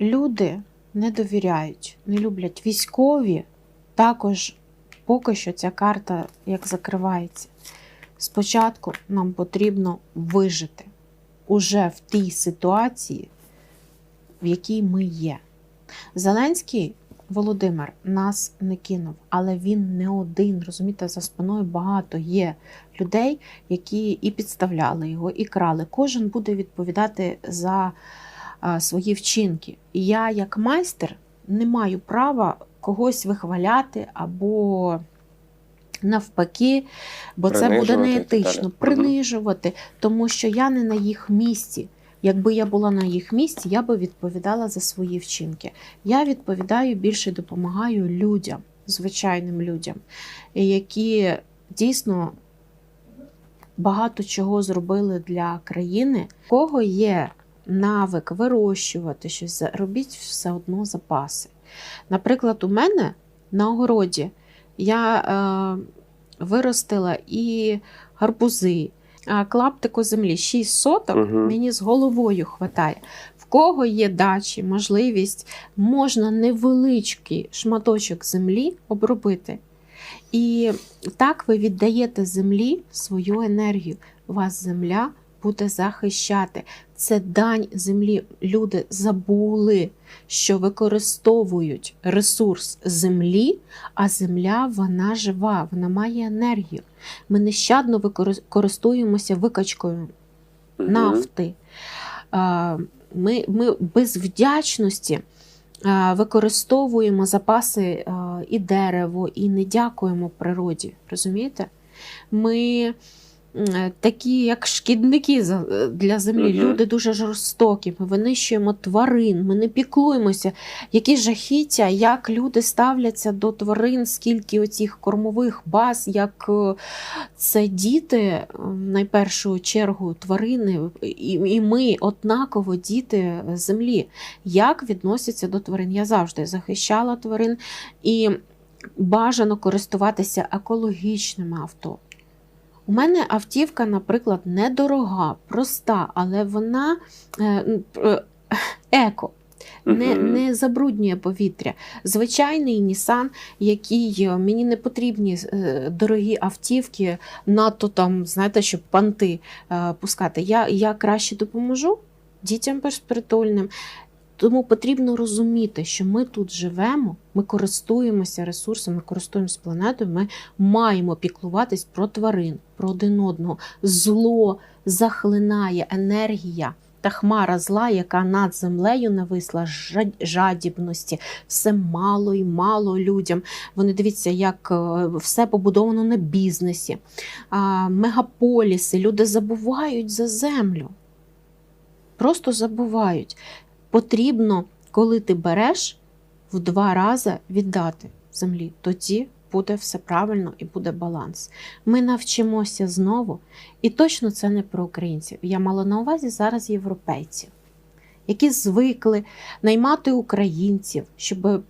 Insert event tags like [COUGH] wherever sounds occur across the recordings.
люди не довіряють, не люблять військові. Також поки що ця карта як закривається. Спочатку нам потрібно вижити уже в тій ситуації, в якій ми є. Зеленський Володимир нас не кинув, але він не один. Розумієте, за спиною багато є людей, які і підставляли його, і крали. Кожен буде відповідати за свої вчинки. І я, як майстер, не маю права когось вихваляти або. Навпаки, бо це буде неетично, принижувати, тому що я не на їх місці. Якби я була на їх місці, я би відповідала за свої вчинки. Я відповідаю більше допомагаю людям, звичайним людям, які дійсно багато чого зробили для країни. Кого є навик вирощувати щось, робіть все одно запаси. Наприклад, у мене на огороді я е, виростила і гарбузи, а клаптику землі 6 соток Мгм. мені з головою хватає. В кого є дачі, можливість, можна невеличкий шматочок землі обробити. І так ви віддаєте землі свою енергію. У Вас земля буде захищати. Це дань землі. Люди забули, що використовують ресурс землі, а земля вона жива, вона має енергію. Ми нещадно користуємося викачкою нафти. Ми, ми без вдячності використовуємо запаси і дерево, і не дякуємо природі. Розумієте? Ми такі, як шкідники для землі. Мгм. Люди дуже жорстокі. Ми винищуємо тварин, ми не піклуємося. Які жахіття, як люди ставляться до тварин, скільки оцих кормових баз, як е, це діти, е, в найпершу чергу, тварини, і, і ми однаково діти землі. Як відносяться до тварин? Я завжди захищала тварин і бажано користуватися екологічними авто. У мене автівка, наприклад, недорога, проста, але вона е, е, еко. Не, не забруднює повітря. Звичайний Нісан, який е, мені не потрібні дорогі автівки, надто там, знаєте, щоб панти пускати. Я, я краще допоможу дітям безпритульним. Тому потрібно розуміти, що ми тут живемо, ми користуємося ресурсами, користуємося планетою, ми маємо піклуватись про тварин, про один одного. Зло захлинає енергія та хмара зла, яка над землею нависла жадібності, все мало і мало людям. Вони дивіться, як е, все побудовано на бізнесі, мегаполіси. Люди забувають за землю. Просто забувають. Потрібно, коли ти береш, в два рази віддати землі. Тоді буде все правильно і буде баланс. Ми навчимося знову, і точно це не про українців. Я мала на увазі зараз європейців, які звикли наймати українців, щоб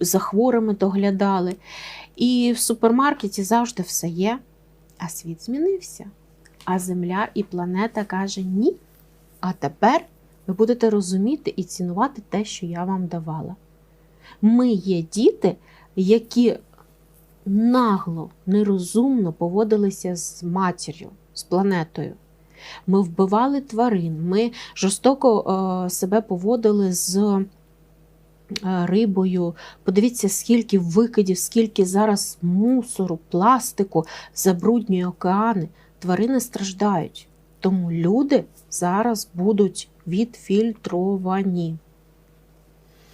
за хворими доглядали. І в супермаркеті завжди все є, а світ змінився. А земля і планета каже ні. А тепер ви будете розуміти і цінувати те, що я вам давала. Ми є діти, які нагло, нерозумно поводилися з матір'ю, з планетою. Ми вбивали тварин, ми жорстоко е, себе поводили з е, рибою. Подивіться, скільки викидів, скільки зараз мусору, пластику забруднює океани. Тварини страждають. Тому люди зараз будуть відфільтровані.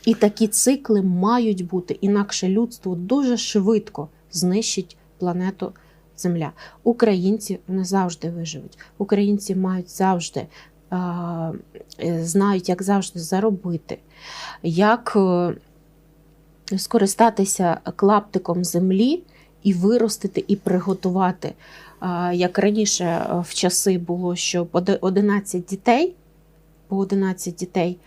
І такі цикли мають бути, інакше людство дуже швидко знищить планету Земля. Українці не завжди виживуть. Українці мають завжди е, знають, як завжди заробити, як е, скористатися клаптиком землі і виростити, і приготувати. Як раніше е, в часи було, що по 11 дітей, по 11 дітей,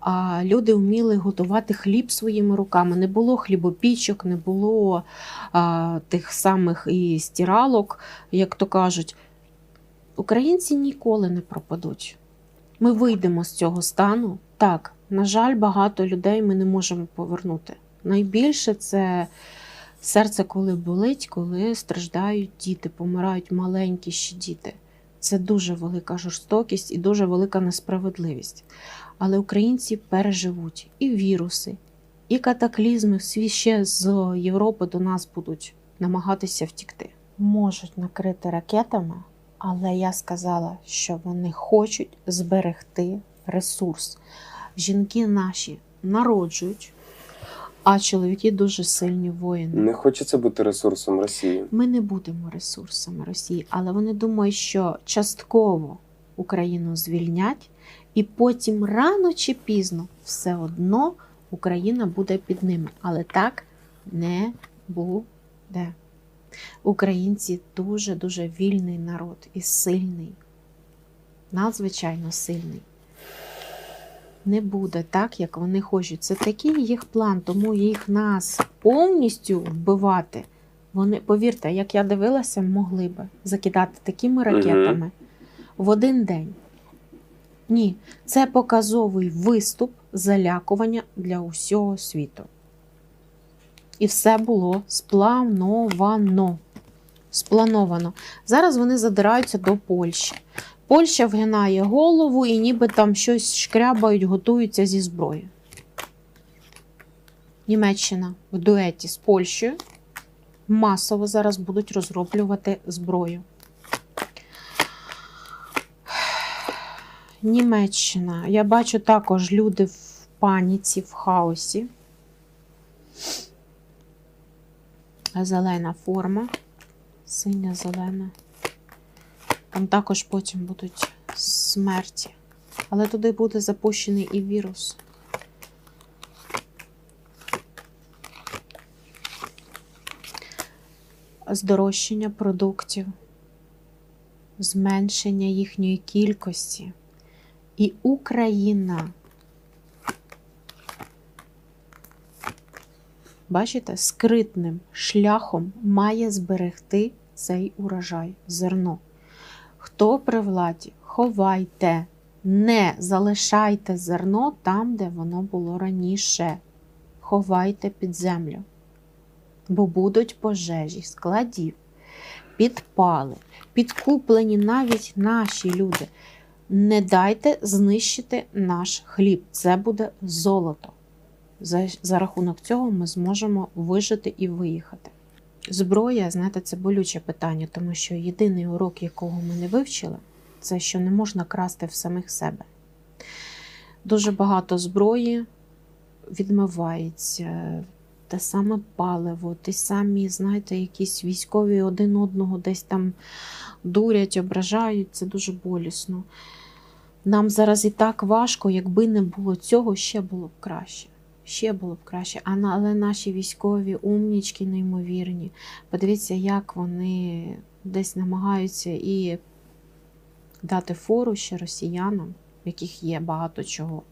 а люди вміли готувати хліб своїми руками. Не було хлібопічок, не було а, тих самих і стиралок, як то кажуть. Українці ніколи не пропадуть. Ми вийдемо з цього стану. Так, На жаль, багато людей ми не можемо повернути. Найбільше це серце, коли болить, коли страждають діти, помирають маленькі ще діти. Це дуже велика жорстокість і дуже велика несправедливість. Але українці переживуть і віруси, і катаклізми всі ще з Європи до нас будуть намагатися втікти. Можуть накрити ракетами, але я сказала, що вони хочуть зберегти ресурс. Жінки наші народжують, а чоловіки дуже сильні воїни. Не хочеться бути ресурсом Росії. Ми не будемо ресурсами Росії, але вони думають, що частково Україну звільнять, і потім рано чи пізно все одно Україна буде під ними. Але так не буде. Українці дуже дуже вільний народ і сильний, надзвичайно сильний. Не буде так, як вони хочуть. Це такий їх план, тому їх нас повністю вбивати. Вони, повірте, як я дивилася, могли би закидати такими ракетами в один день. Ні, це показовий виступ залякування для усього світу. І все було сплановано. Сплановано. Зараз вони задираються до Польщі. Польща вгинає голову і ніби там щось шкрябають, готуються зі зброєю. Німеччина в дуеті з Польщею масово зараз будуть розроблювати зброю. Німеччина. Я бачу також люди в паніці, в хаосі. Зелена форма. Синя зелена. Там також потім будуть смерті. Але туди буде запущений і вірус. Здорожчання продуктів, зменшення їхньої кількості. І Україна. Бачите, скритним шляхом має зберегти цей урожай, зерно. Хто при владі? Ховайте, не залишайте зерно там, де воно було раніше. Ховайте під землю. Бо будуть пожежі, складів, підпали, підкуплені навіть наші люди. Не дайте знищити наш хліб. Це буде золото. За, за рахунок цього ми зможемо вижити і виїхати. Зброя, знаєте, це болюче питання, тому що єдиний урок, якого ми не вивчили, це що не можна красти в самих себе. Дуже багато зброї відмивається, те саме паливо, ті самі, знаєте, якісь військові один одного десь там дурять, ображають, це дуже болісно. Нам зараз і так важко, якби не було цього, ще було б краще. Ще було б краще. А але наші військові умнічки неймовірні. Подивіться, як вони десь намагаються і дати фору ще росіянам, в яких є багато чого.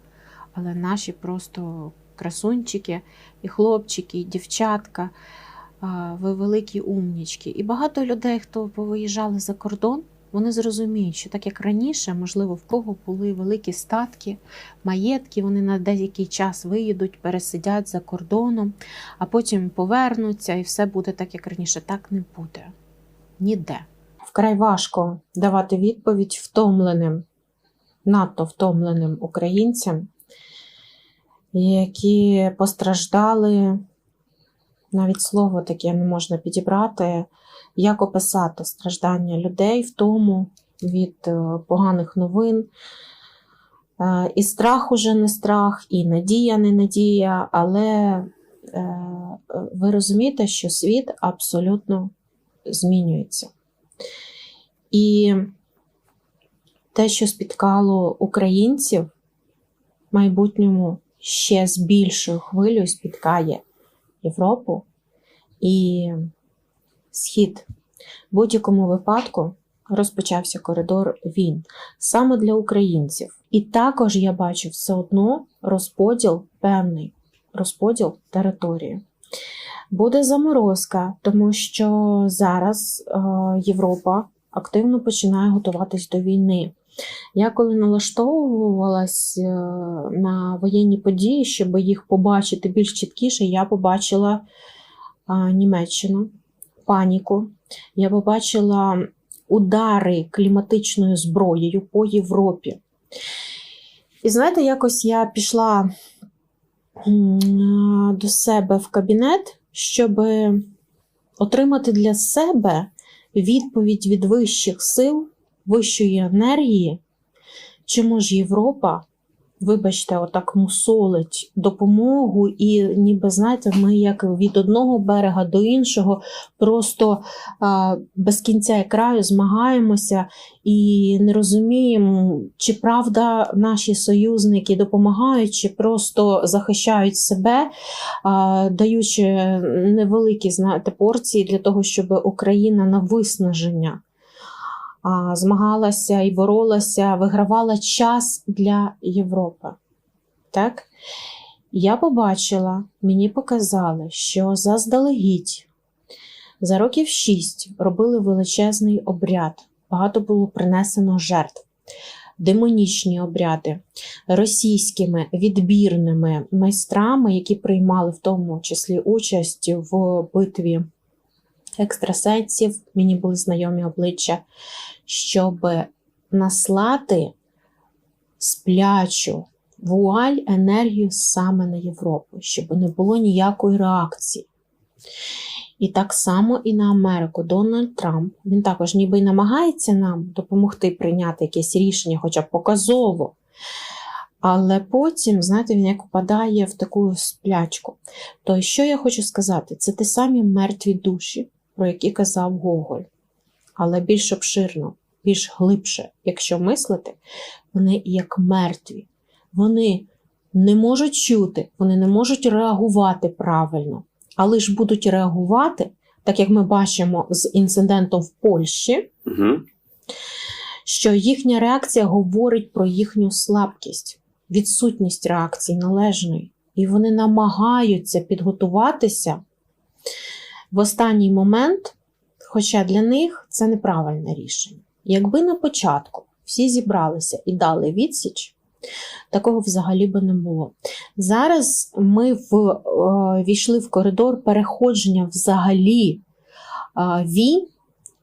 Але наші просто красунчики, і хлопчики, і дівчатка, ви великі умнічки. І багато людей, хто повиїжджали за кордон, вони зрозуміють, що так як раніше, можливо, в кого були великі статки, маєтки, вони на деякий час виїдуть, пересидять за кордоном, а потім повернуться, і все буде так, як раніше. Так не буде. Ніде. Вкрай важко давати відповідь втомленим, надто втомленим українцям, які постраждали, навіть слово таке не можна підібрати, як описати страждання людей в тому від е, поганих новин. Е, І страх уже не страх, і надія не надія, але е, ви розумієте, що світ абсолютно змінюється. І те, що спіткало українців, в майбутньому ще з більшою хвилею спіткає Європу і Схід. В будь-якому випадку розпочався коридор війн саме для українців. І також я бачу все одно розподіл певний розподіл території. Буде заморозка, тому що зараз е, Європа активно починає готуватись до війни. Я коли налаштовувалась е, на воєнні події, щоб їх побачити більш чіткіше, я побачила а, Німеччину, паніку. Я побачила удари кліматичною зброєю по Європі. І знаєте, якось я пішла до себе в кабінет, щоб отримати для себе відповідь від вищих сил, вищої енергії, чому ж Європа, вибачте, отак мусолить допомогу, і ніби знаєте, ми як від одного берега до іншого просто а, без кінця і краю змагаємося і не розуміємо, чи правда наші союзники допомагають, чи просто захищають себе, а, даючи невеликі знаєте, порції для того, щоб Україна на виснаження змагалася і боролася, вигравала час для Європи. Так? Я побачила, мені показали, що заздалегідь за років шість робили величезний обряд. Багато було принесено жертв. Демонічні обряди російськими відбірними майстрами, які приймали в тому числі участь в битві екстрасенсів, мені були знайомі обличчя, щоб наслати сплячу вуаль енергію саме на Європу, щоб не було ніякої реакції. І так само і на Америку. Дональд Трамп він також ніби й намагається нам допомогти прийняти якесь рішення, хоча б показово. Але потім, знаєте, він як впадає в таку сплячку. То що я хочу сказати? Це ті самі мертві душі, про які казав Гоголь. Але більш обширно, більш глибше, якщо мислити, вони як мертві. Вони не можуть чути, вони не можуть реагувати правильно, але ж будуть реагувати, так як ми бачимо з інцидентом в Польщі, Угу. що їхня реакція говорить про їхню слабкість, відсутність реакції належної. І вони намагаються підготуватися в останній момент, хоча для них це неправильне рішення. Якби на початку всі зібралися і дали відсіч, такого взагалі би не було. Зараз ми в, е, війшли в коридор переходження взагалі е, війн,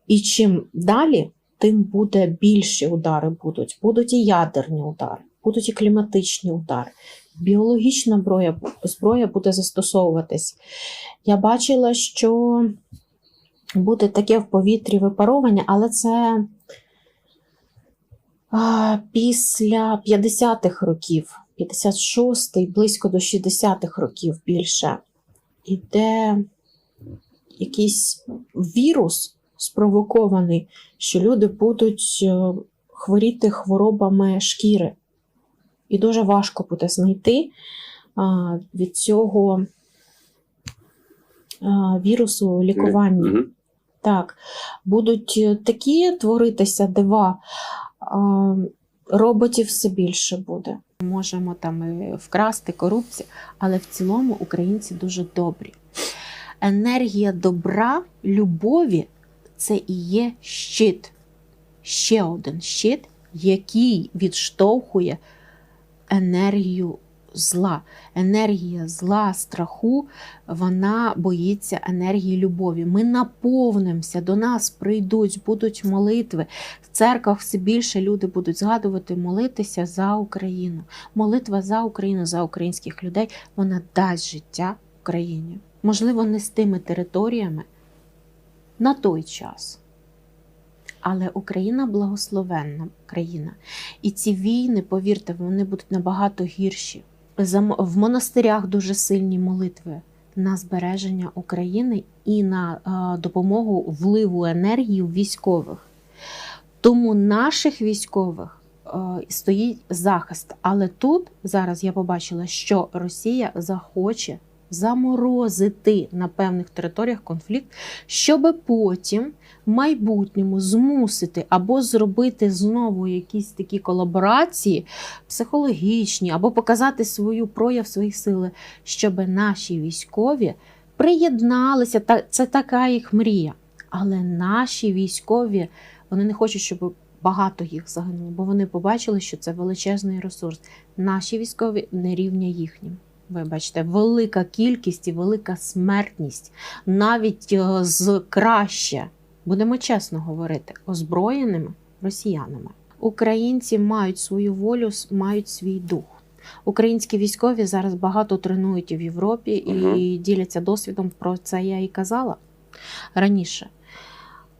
і чим далі, тим буде більші удари будуть. Будуть і ядерні удари, будуть і кліматичні удари. Біологічна зброя, зброя буде застосовуватись. Я бачила, що буде таке в повітрі випаровування, але це а, після 50-х років, 56-й, близько до 60-х років більше. Іде якийсь вірус спровокований, що люди будуть е, хворіти хворобами шкіри. І дуже важко буде знайти а, від цього а, вірусу лікування. Угу. Так, будуть е, такі творитися дива, а, роботів все більше буде. Можемо там і вкрасти корупцію, але в цілому українці дуже добрі. Енергія добра, любові це і є щит. Ще один щит, який відштовхує енергію зла. Енергія зла, страху, вона боїться енергії любові. Ми наповнимося, до нас прийдуть, будуть молитви. В церквах все більше люди будуть згадувати, молитися за Україну. Молитва за Україну, за українських людей, вона дасть життя Україні. Можливо, не з тими територіями на той час. Але Україна благословенна країна. І ці війни, повірте, вони будуть набагато гірші. В монастирях дуже сильні молитви на збереження України і на е, допомогу вливу енергії в військових. Тому наших військових е, стоїть захист. Але тут зараз я побачила, що Росія захоче заморозити на певних територіях конфлікт, щоб потім в майбутньому змусити або зробити знову якісь такі колаборації психологічні, або показати свою прояв своїх сили, щоб наші військові приєдналися. Це така їх мрія. Але наші військові вони не хочуть, щоб багато їх загинуло, бо вони побачили, що це величезний ресурс. Наші військові не рівня їхнім. Вибачте, велика кількість і велика смертність, навіть е, з краще, будемо чесно говорити, озброєними росіянами. Українці мають свою волю, мають свій дух. Українські військові зараз багато тренують в Європі і діляться досвідом. Про це я і казала раніше.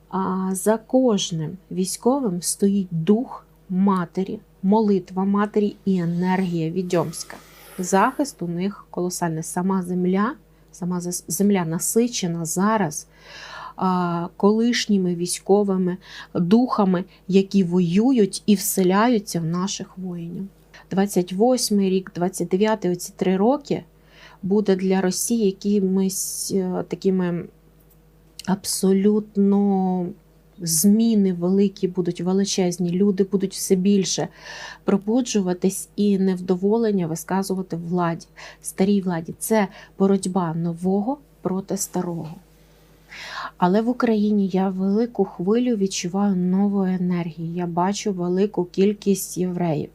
А за кожним військовим стоїть дух матері, молитва матері і енергія відьомська. Захист у них колосальний. Сама земля, сама земля насичена зараз колишніми військовими духами, які воюють і вселяються в наших воїнів. 28 рік, 29 оці три роки буде для Росії якимись е, такими абсолютно зміни великі будуть величезні. Люди будуть все більше пробуджуватись і невдоволення висказувати владі, старій владі. Це боротьба нового проти старого. Але в Україні я велику хвилю відчуваю нової енергії. Я бачу велику кількість євреїв.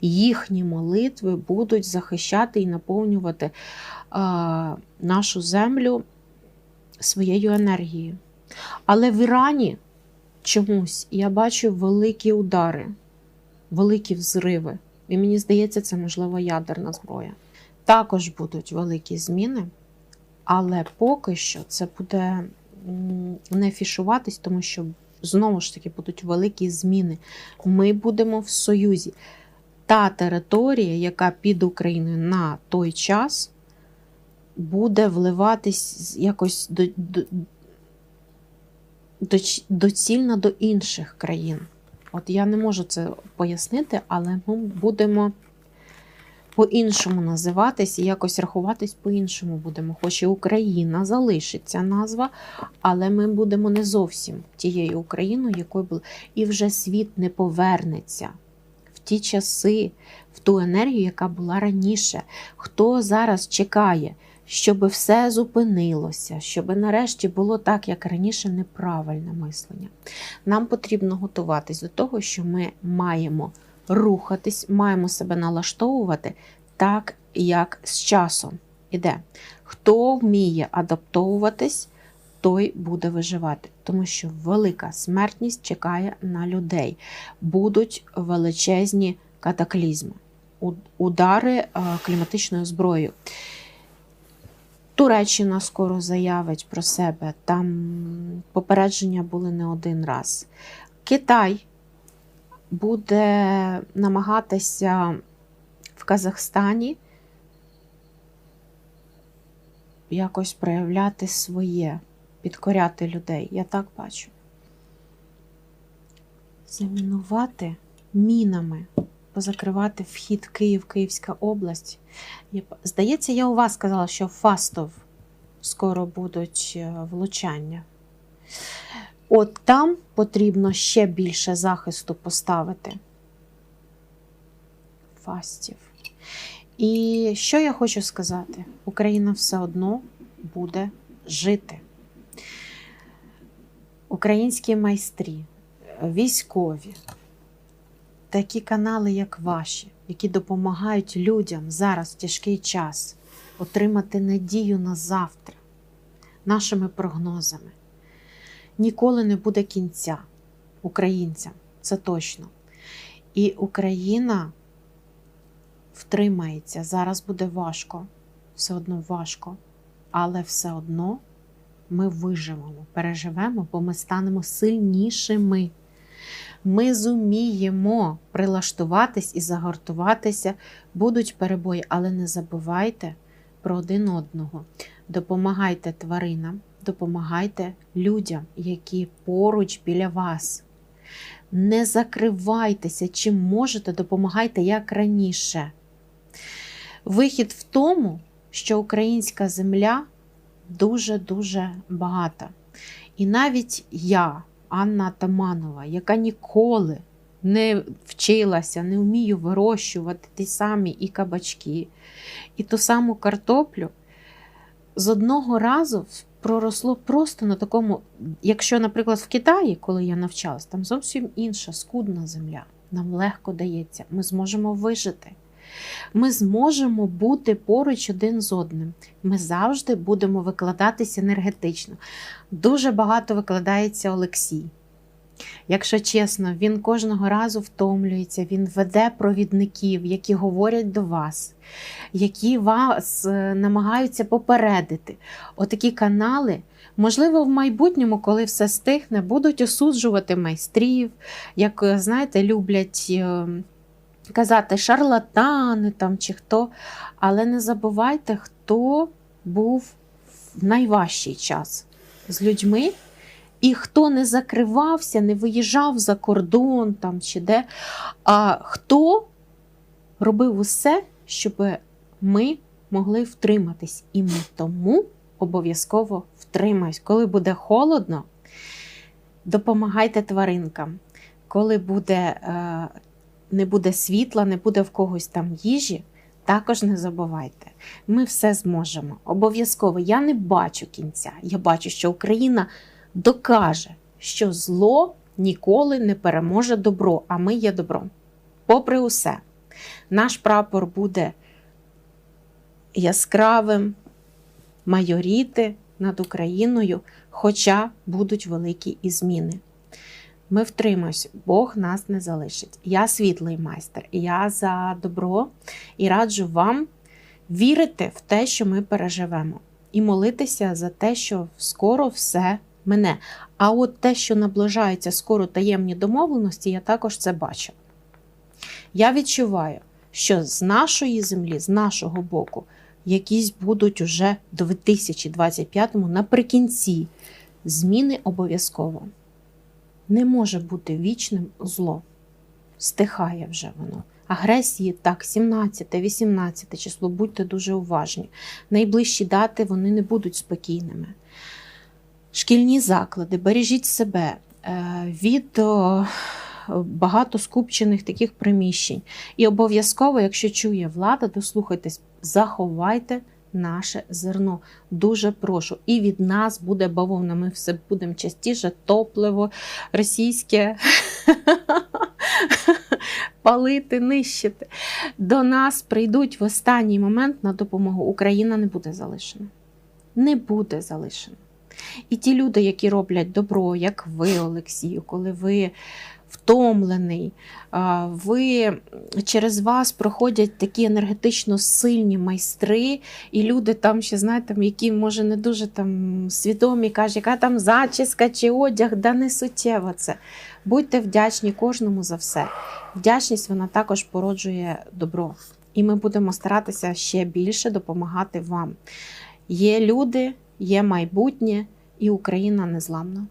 Їхні молитви будуть захищати і наповнювати а, нашу землю своєю енергією. Але в Ірані чомусь я бачу великі удари, великі взриви. І мені здається, це можливо ядерна зброя. Також будуть великі зміни, але поки що це буде не фішуватись, тому що знову ж таки будуть великі зміни. Ми будемо в Союзі. Та територія, яка під Україною на той час, буде вливатись якось до, до, доцільно до інших країн. От я не можу це пояснити, але ми будемо по-іншому називатись і якось рахуватись по-іншому будемо. Хоч і Україна залишиться назва, але ми будемо не зовсім тією Україною, якою були. І вже світ не повернеться в ті часи, в ту енергію, яка була раніше. Хто зараз чекає, щоб все зупинилося, щоб нарешті було так, як раніше, неправильне мислення. Нам потрібно готуватись до того, що ми маємо рухатись, маємо себе налаштовувати так, як з часом іде. Хто вміє адаптовуватись, той буде виживати, тому що велика смертність чекає на людей. Будуть величезні катаклізми, удари е, кліматичною зброєю. Туреччина скоро заявить про себе. Там попередження були не один раз. Китай буде намагатися в Казахстані якось проявляти своє, підкоряти людей. Я так бачу. Замінувати мінами, позакривати вхід Київ, Київська область. Здається, я у вас сказала, що Фастов скоро будуть е, влучання. От там потрібно ще більше захисту поставити. Фастів. І що я хочу сказати? Україна все одно буде жити. Українські майстрі, військові, такі канали, як ваші, які допомагають людям зараз в тяжкий час отримати надію на завтра нашими прогнозами. Ніколи не буде кінця українцям, це точно. І Україна втримається. Зараз буде важко, все одно важко, але все одно ми виживемо, переживемо, бо ми станемо сильнішими. Ми зуміємо прилаштуватись і загортуватися, будуть перебої, але не забувайте про один одного. Допомагайте тваринам, допомагайте людям, які поруч біля вас. Не закривайтеся, чим можете, допомагайте як раніше. Вихід в тому, що українська земля дуже-дуже багата. І навіть я, Анна Атаманова, яка ніколи не вчилася, не вмію вирощувати ті самі і кабачки, і ту саму картоплю, з одного разу проросло просто на такому. Якщо, наприклад, в Китаї, коли я навчалась, там зовсім інша скудна земля. Нам легко дається, ми зможемо вижити. Ми зможемо бути поруч один з одним. Ми завжди будемо викладатися енергетично. Дуже багато викладається Олексій. Якщо чесно, він кожного разу втомлюється, він веде провідників, які говорять до вас, які вас е, намагаються попередити. Отакі канали, можливо, в майбутньому, коли все стихне, будуть осуджувати майстрів, як е, знаєте, люблять е, казати шарлатани там чи хто. Але не забувайте, хто був в найважчий час з людьми. І хто не закривався, не виїжджав за кордон там чи де, а хто робив усе, щоб ми могли втриматись. І ми тому обов'язково втримаємось. Коли буде холодно, допомагайте тваринкам. Коли буде, е, не буде світла, не буде в когось там їжі, також не забувайте. Ми все зможемо. Обов'язково. Я не бачу кінця. Я бачу, що Україна докаже, що зло ніколи не переможе добро, а ми є добром. Попри усе, наш прапор буде яскравим, майоріти над Україною, хоча будуть великі і зміни. Ми втримаємось, Бог нас не залишить. Я світлий майстер, я за добро і раджу вам вірити в те, що ми переживемо, і молитися за те, що скоро все мене. А от те, що наближаються скоро таємні домовленості, я також це бачу. Я відчуваю, що з нашої землі, з нашого боку, якісь будуть уже в 2025-му наприкінці зміни обов'язково. Не може бути вічним зло. Стихає вже воно. Агресії так, 17-18 число, будьте дуже уважні. Найближчі дати вони не будуть спокійними шкільні заклади, бережіть себе е, від багато скупчених таких приміщень. І обов'язково, якщо чує влада, дослухайтесь, заховайте наше зерно. Дуже прошу. І від нас буде бавовна. Ми все будемо частіше топливо, російське. [LAUGHS] Палити, нищити. До нас прийдуть в останній момент на допомогу. Україна не буде залишена. Не буде залишена. І ті люди, які роблять добро, як ви, Олексію, коли ви втомлений, ви через вас проходять такі енергетично сильні майстри, і люди там ще, знаєте, які, може, не дуже там свідомі, кажуть, яка там зачіска чи одяг, да не суттєво це. Будьте вдячні кожному за все. Вдячність вона також породжує добро. І ми будемо старатися ще більше допомагати вам. Є люди, є майбутнє, і Україна незламна.